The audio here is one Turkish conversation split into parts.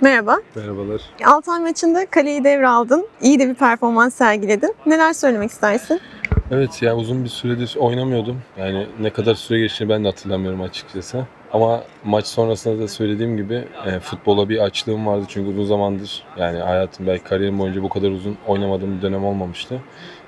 Merhaba. Merhabalar. Altay maçında kaleyi devraldın. İyi de bir performans sergiledin. Neler söylemek istersin? Evet yani uzun bir süredir oynamıyordum. Yani ne kadar süre geçtiğini ben de hatırlamıyorum açıkçası. Ama maç sonrasında da söylediğim gibi e, futbola bir açlığım vardı. Çünkü uzun zamandır yani hayatım belki kariyerim boyunca bu kadar uzun oynamadığım bir dönem olmamıştı.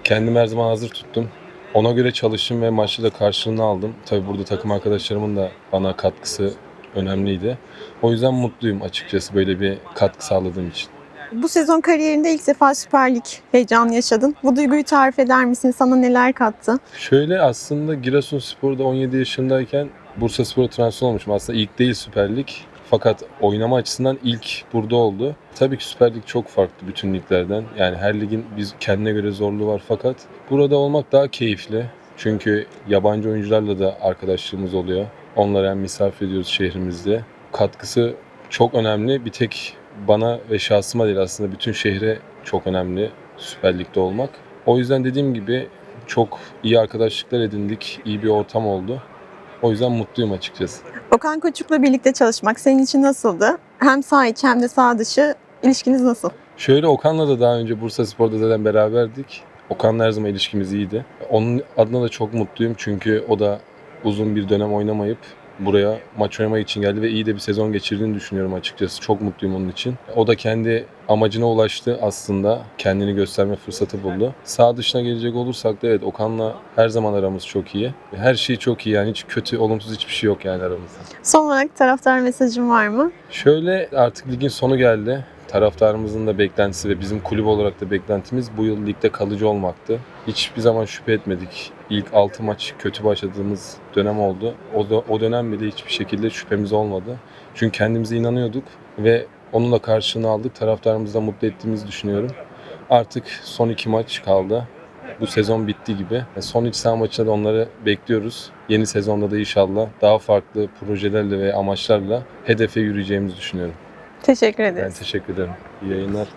Kendimi her zaman hazır tuttum. Ona göre çalıştım ve maçta da karşılığını aldım. Tabii burada takım arkadaşlarımın da bana katkısı önemliydi. O yüzden mutluyum açıkçası böyle bir katkı sağladığım için. Bu sezon kariyerinde ilk defa Süper Lig heyecanı yaşadın. Bu duyguyu tarif eder misin? Sana neler kattı? Şöyle aslında Giresunspor'da 17 yaşındayken Bursaspor'a transfer olmuşum. Aslında ilk değil Süper Lig. Fakat oynama açısından ilk burada oldu. Tabii ki Süper Lig çok farklı bütün liglerden. Yani her ligin biz kendine göre zorluğu var fakat burada olmak daha keyifli. Çünkü yabancı oyuncularla da arkadaşlığımız oluyor. Onlara hem misafir ediyoruz şehrimizde. Katkısı çok önemli. Bir tek bana ve şahsıma değil aslında bütün şehre çok önemli Süper Lig'de olmak. O yüzden dediğim gibi çok iyi arkadaşlıklar edindik. iyi bir ortam oldu. O yüzden mutluyum açıkçası. Okan Koçuk'la birlikte çalışmak senin için nasıldı? Hem sağ içi hem de sağ dışı ilişkiniz nasıl? Şöyle Okan'la da daha önce Bursa Spor'da zaten beraberdik. Okan'la her zaman ilişkimiz iyiydi. Onun adına da çok mutluyum çünkü o da uzun bir dönem oynamayıp buraya maç oynamak için geldi ve iyi de bir sezon geçirdiğini düşünüyorum açıkçası. Çok mutluyum onun için. O da kendi amacına ulaştı aslında. Kendini gösterme fırsatı buldu. Sağ dışına gelecek olursak da evet Okan'la her zaman aramız çok iyi. Her şey çok iyi yani hiç kötü, olumsuz hiçbir şey yok yani aramızda. Son olarak taraftar mesajın var mı? Şöyle artık ligin sonu geldi. Taraftarımızın da beklentisi ve bizim kulüp olarak da beklentimiz bu yıl ligde kalıcı olmaktı. Hiçbir zaman şüphe etmedik. İlk 6 maç kötü başladığımız dönem oldu. O, da, o dönem bile hiçbir şekilde şüphemiz olmadı. Çünkü kendimize inanıyorduk ve onun da karşılığını aldık. Taraftarımızı da mutlu ettiğimizi düşünüyorum. Artık son iki maç kaldı. Bu sezon bitti gibi. Son iç saha maçında da onları bekliyoruz. Yeni sezonda da inşallah daha farklı projelerle ve amaçlarla hedefe yürüyeceğimizi düşünüyorum. Teşekkür Ben ederiz. teşekkür ederim. İyi yayınlar.